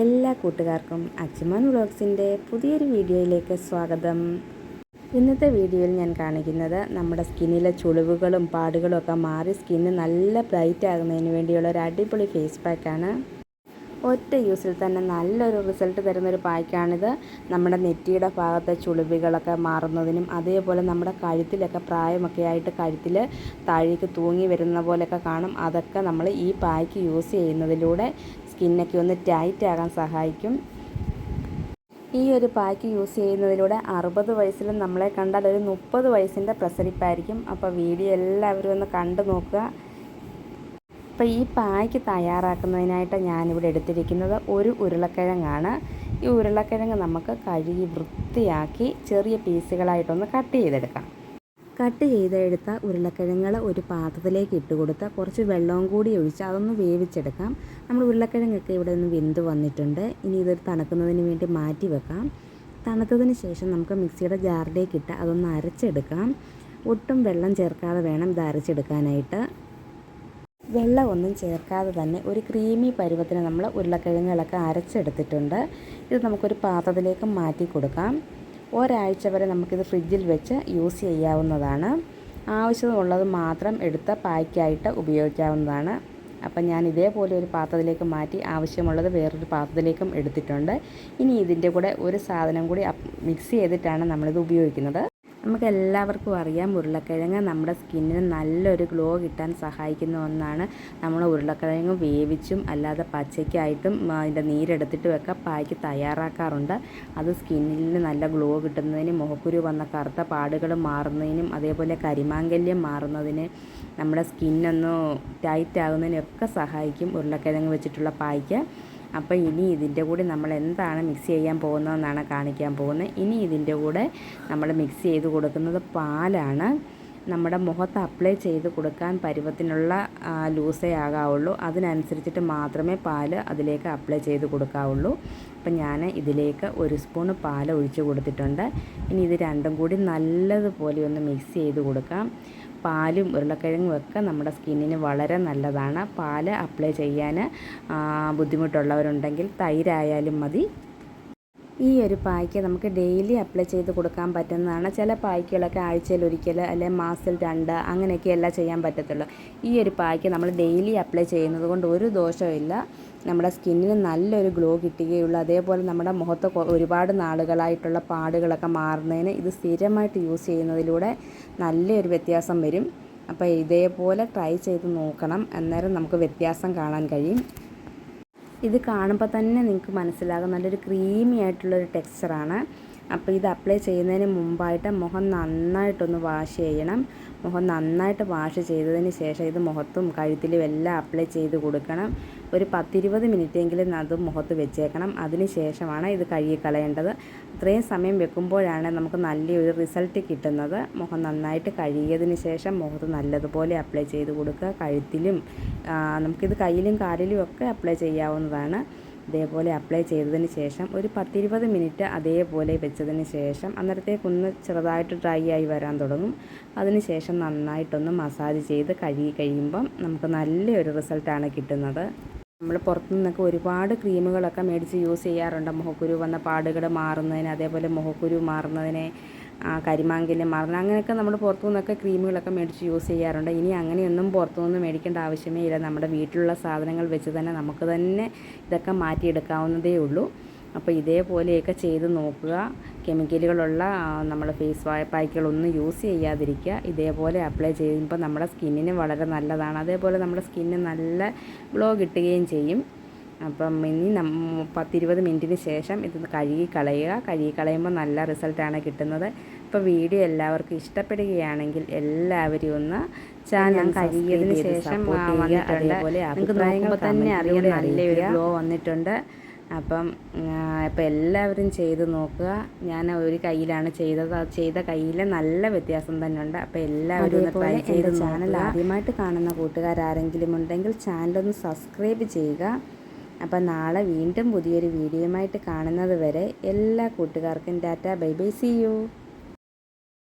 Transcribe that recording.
എല്ലാ കൂട്ടുകാർക്കും അച്ചുമാൻ വ്ളോഗ്സിന്റെ പുതിയൊരു വീഡിയോയിലേക്ക് സ്വാഗതം. ഇന്നത്തെ വീഡിയോയിൽ ഞാൻ കാണിക്കുന്നത് നമ്മുടെ സ്കിന്നിലെ ചുളിവുകളും പാടുകളും ഒക്കെ മാറി സ്കിന്ന് നല്ല ബ്രൈറ്റ് ആകുന്നതിന് വേണ്ടിയുള്ള ഒരു അടിപൊളി ഫേസ് പാക്കാണ്. ഒറ്റ യൂസിൽ തന്നെ നല്ലൊരു റിസൾട്ട് തരുന്നൊരു പായ്ക്കാണിത്. നമ്മുടെ നെറ്റിയുടെ ഭാഗത്തെ ചുളിവുകളൊക്കെ മാറുന്നതിനും അതേപോലെ നമ്മുടെ കഴുത്തിലൊക്കെ പ്രായമൊക്കെ ആയിട്ട് കഴുത്തിൽ താഴേക്ക് തൂങ്ങി വരുന്ന പോലെയൊക്കെ കാണും. അതൊക്കെ നമ്മൾ ഈ പായ്ക്ക് യൂസ് ചെയ്യുന്നതിലൂടെ സ്കിന്നൊക്കെ ഒന്ന് ടൈറ്റ് ആകാൻ സഹായിക്കും. ഈ ഒരു പാക്ക് യൂസ് ചെയ്യുന്നതിലൂടെ അറുപത് വയസ്സിലും നമ്മളെ കണ്ടാൽ ഒരു മുപ്പത് വയസ്സിന്റെ പ്രസരിപ്പായിരിക്കും. അപ്പോൾ വീഡിയോ എല്ലാവരും ഒന്ന് കണ്ടു നോക്കുക. അപ്പോൾ ഈ പായ്ക്ക് തയ്യാറാക്കുന്നതിനായിട്ട് ഞാനിവിടെ എടുത്തിരിക്കുന്നത് ഒരു ഉരുളക്കിഴങ്ങാണ്. ഈ ഉരുളക്കിഴങ്ങ് നമുക്ക് കഴുകി വൃത്തിയാക്കി ചെറിയ പീസുകളായിട്ടൊന്ന് കട്ട് ചെയ്തെടുക്കാം. കട്ട് ചെയ്തെടുത്ത ഉരുളക്കിഴങ്ങൾ ഒരു പാത്രത്തിലേക്ക് ഇട്ട് കൊടുത്ത് കുറച്ച് വെള്ളവും കൂടി ഒഴിച്ച് അതൊന്ന് വേവിച്ചെടുക്കാം. നമ്മൾ ഉരുളക്കിഴങ്ങൊക്കെ ഇവിടെ നിന്ന് വെന്ത് വന്നിട്ടുണ്ട്. ഇനി ഇതൊരു തണുക്കുന്നതിന് വേണ്ടി മാറ്റി വെക്കാം. തണുത്തതിന് ശേഷം നമുക്ക് മിക്സിയുടെ ജാറിലേക്ക് ഇട്ട് അതൊന്ന് അരച്ചെടുക്കാം. ഒട്ടും വെള്ളം ചേർക്കാതെ വേണം ഇത് അരച്ചെടുക്കാനായിട്ട്. വെള്ളം ഒന്നും ചേർക്കാതെ തന്നെ ഒരു ക്രീമി പരുവത്തിന് നമ്മൾ ഉരുളക്കിഴങ്ങുകളൊക്കെ അരച്ചെടുത്തിട്ടുണ്ട്. ഇത് നമുക്കൊരു പാത്രത്തിലേക്ക് മാറ്റി കൊടുക്കാം. ഒരാഴ്ച വരെ നമുക്കിത് ഫ്രിഡ്ജിൽ വെച്ച് യൂസ് ചെയ്യാവുന്നതാണ്. ആവശ്യമുള്ളത് മാത്രം എടുത്ത് പായ്ക്കായിട്ട് ഉപയോഗിക്കാവുന്നതാണ്. അപ്പം ഞാൻ ഇതേപോലെ ഒരു പാത്രത്തിലേക്ക് മാറ്റി ആവശ്യമുള്ളത് വേറൊരു പാത്രത്തിലേക്കും എടുത്തിട്ടുണ്ട്. ഇനി ഇതിന്റെ കൂടെ ഒരു സാധനം കൂടി മിക്സ് ചെയ്തിട്ടാണ് നമ്മളിത് ഉപയോഗിക്കുന്നത്. നമുക്ക് എല്ലാവർക്കും അറിയാം ഉരുളക്കിഴങ്ങ് നമ്മുടെ സ്കിന്നിന് നല്ലൊരു ഗ്ലോ കിട്ടാൻ സഹായിക്കുന്ന ഒന്നാണ്. നമ്മൾ ഉരുളക്കിഴങ്ങ് വേവിച്ചും അല്ലാതെ പച്ചയ്ക്കായിട്ടും അതിന്റെ നീരെടുത്തിട്ടുമൊക്കെ പായ്ക്ക് തയ്യാറാക്കാറുണ്ട്. അത് സ്കിന്നിന് നല്ല ഗ്ലോ കിട്ടുന്നതിനും മുഖക്കുരു വന്ന കറുത്ത പാടുകൾ മാറുന്നതിനും അതേപോലെ കരിമാങ്കല്യം മാറുന്നതിന് നമ്മുടെ സ്കിന്നൊന്ന് ടൈറ്റ് ആകുന്നതിനൊക്കെ സഹായിക്കും ഉരുളക്കിഴങ്ങ് വെച്ചിട്ടുള്ള പായ്ക്ക്. അപ്പോൾ ഇനി ഇതിന്റെ കൂടെ നമ്മൾ എന്താണ് മിക്സ് ചെയ്യാൻ പോകുന്നതെന്നാണ് കാണിക്കാൻ പോകുന്നത്. ഇനി ഇതിന്റെ കൂടെ നമ്മൾ മിക്സ് ചെയ്ത് കൊടുക്കുന്നത് പാലാണ്. നമ്മുടെ മുഖത്ത് അപ്ലൈ ചെയ്ത് കൊടുക്കാൻ പരുവത്തിനുള്ള ലൂസേ ആകാവുള്ളൂ. അതിനനുസരിച്ചിട്ട് മാത്രമേ പാൽ അതിലേക്ക് അപ്ലൈ ചെയ്ത് കൊടുക്കാവുള്ളൂ. അപ്പം ഞാൻ ഇതിലേക്ക് ഒരു സ്പൂൺ പാൽ ഒഴിച്ച് കൊടുത്തിട്ടുണ്ട്. ഇനി ഇത് രണ്ടും കൂടി നല്ലതുപോലെ ഒന്ന് മിക്സ് ചെയ്ത് കൊടുക്കാം. പാലും ഉരുളക്കിഴങ്ങും ഒക്കെ നമ്മുടെ സ്കിന്നിന് വളരെ നല്ലതാണ്. പാൽ അപ്ലൈ ചെയ്യാൻ ബുദ്ധിമുട്ടുള്ളവരുണ്ടെങ്കിൽ തൈരായാലും മതി. ഈ ഒരു പായ്ക്ക് നമുക്ക് ഡെയിലി അപ്ലൈ ചെയ്ത് കൊടുക്കാൻ പറ്റുന്നതാണ്. ചില പായ്ക്കുകളൊക്കെ ആഴ്ചയിൽ ഒരിക്കൽ അല്ലെങ്കിൽ മാസത്തിൽ രണ്ട് അങ്ങനെയൊക്കെയല്ല ചെയ്യാൻ പറ്റത്തുള്ളൂ. ഈ ഒരു പായ്ക്ക് നമ്മൾ ഡെയിലി അപ്ലൈ ചെയ്യുന്നത് കൊണ്ട് ഒരു ദോഷമില്ല നമ്മുടെ സ്കിന്നിന് നല്ലൊരു ഗ്ലോ കിട്ടുകയുള്ളൂ. അതേപോലെ നമ്മുടെ മുഖത്ത് ഒരുപാട് നാളുകളായിട്ടുള്ള പാടുകളൊക്കെ മാറുന്നതിന് ഇത് സ്ഥിരമായിട്ട് യൂസ് ചെയ്യുന്നതിലൂടെ നല്ലൊരു വ്യത്യാസം വരും. അപ്പോൾ ഇതേപോലെ ട്രൈ ചെയ്ത് നോക്കണം. അന്നേരം നമുക്ക് വ്യത്യാസം കാണാൻ കഴിയും. ഇത് കാണുമ്പോൾ തന്നെ നിങ്ങൾക്ക് മനസ്സിലാകും. നല്ലൊരു ക്രീമി ആയിട്ടുള്ളൊരു ടെക്സ്ചറാണ്. അപ്പോൾ ഇത് അപ്ലൈ ചെയ്യുന്നതിന് മുമ്പായിട്ട് മുഖം നന്നായിട്ടൊന്ന് വാഷ് ചെയ്യണം. മുഖം നന്നായിട്ട് വാഷ് ചെയ്തതിന് ശേഷം ഇത് മുഖത്തും കഴുത്തിലും എല്ലാം അപ്ലൈ ചെയ്ത് കൊടുക്കണം. ഒരു പത്തിരുപത് മിനിറ്റെങ്കിലും അത് മുഖത്ത് വെച്ചേക്കണം. അതിന് ശേഷമാണ് ഇത് കഴുകി കളയേണ്ടത്. ഇത്രയും സമയം വെക്കുമ്പോഴാണ് നമുക്ക് നല്ലൊരു റിസൾട്ട് കിട്ടുന്നത്. മുഖം നന്നായിട്ട് കഴുകിയതിന് ശേഷം മുഖത്ത് നല്ലതുപോലെ അപ്ലൈ ചെയ്ത് കൊടുക്കുക. കഴുത്തിലും നമുക്കിത് കയ്യിലും കാലിലും ഒക്കെ അപ്ലൈ ചെയ്യാവുന്നതാണ്. ഇതേപോലെ അപ്ലൈ ചെയ്തതിന് ശേഷം ഒരു പത്തിരുപത് മിനിറ്റ് അതേപോലെ വെച്ചതിന് ശേഷം അന്നേരത്തേക്കൊന്ന് ചെറുതായിട്ട് ഡ്രൈ ആയി വരാൻ തുടങ്ങും. അതിന് ശേഷം നന്നായിട്ടൊന്ന് മസാജ് ചെയ്ത് കഴുകി കഴിയുമ്പം നമുക്ക് നല്ലൊരു റിസൾട്ടാണ് കിട്ടുന്നത്. നമ്മൾ പുറത്തു നിന്നൊക്കെ ഒരുപാട് ക്രീമുകളൊക്കെ മേടിച്ച് യൂസ് ചെയ്യാറുണ്ട്. മുഖക്കുരു വന്ന പാടുകൾ മാറുന്നതിന് അതേപോലെ മുഖക്കുരു മാറുന്നതിന് കരിമാങ്കിൽ മറന്ന് അങ്ങനെയൊക്കെ നമ്മൾ പുറത്തു നിന്നൊക്കെ ക്രീമുകളൊക്കെ മേടിച്ച് യൂസ് ചെയ്യാറുണ്ട്. ഇനി അങ്ങനെയൊന്നും പുറത്തു നിന്ന് മേടിക്കേണ്ട ആവശ്യമേ ഇല്ല. നമ്മുടെ വീട്ടിലുള്ള സാധനങ്ങൾ വെച്ച് തന്നെ നമുക്ക് തന്നെ ഇതൊക്കെ മാറ്റിയെടുക്കാവുന്നതേ ഉള്ളൂ. അപ്പോൾ ഇതേപോലെയൊക്കെ ചെയ്ത് നോക്കുക. കെമിക്കലുകളുള്ള നമ്മൾ ഫേസ് പായ്ക്കുകളൊന്നും യൂസ് ചെയ്യാതിരിക്കുക. ഇതേപോലെ അപ്ലൈ ചെയ്യുമ്പോൾ നമ്മുടെ സ്കിന്നിന് വളരെ നല്ലതാണ്. അതേപോലെ നമ്മുടെ സ്കിന്നിന് നല്ല ഗ്ലോ കിട്ടുകയും ചെയ്യും. അപ്പം ഇനി പത്തിരുപത് മിനിറ്റിന് ശേഷം ഇത് കഴുകി കളയുക. കഴുകി കളയുമ്പോൾ നല്ല റിസൾട്ടാണ് കിട്ടുന്നത്. ഇപ്പോൾ വീഡിയോ എല്ലാവർക്കും ഇഷ്ടപ്പെടുകയാണെങ്കിൽ എല്ലാവരും ഒന്ന് ചാനൽ കഴുകിയതിന് ശേഷം അതേപോലെ നോക്കുമ്പോൾ തന്നെ അറിയാൻ നല്ലൊരു ഗ്ലോ വന്നിട്ടുണ്ട്. അപ്പം ഇപ്പം എല്ലാവരും ചെയ്ത് നോക്കുക. ഞാൻ ഒരു കയ്യിലാണ് ചെയ്തത്. ചെയ്ത കയ്യിൽ നല്ല വ്യത്യാസം തന്നെ ഉണ്ട്. അപ്പം എല്ലാവരും ഒന്ന് ട്രൈ ചെയ്ത് ചാനൽ ആദ്യമായിട്ട് കാണുന്ന കൂട്ടുകാരാരെങ്കിലും ഉണ്ടെങ്കിൽ ചാനലൊന്ന് സബ്സ്ക്രൈബ് ചെയ്യുക. അപ്പം നാളെ വീണ്ടും പുതിയൊരു വീഡിയോയുമായിട്ട് കാണുന്നത് വരെ എല്ലാ കൂട്ടുകാർക്കും tata bye bye see you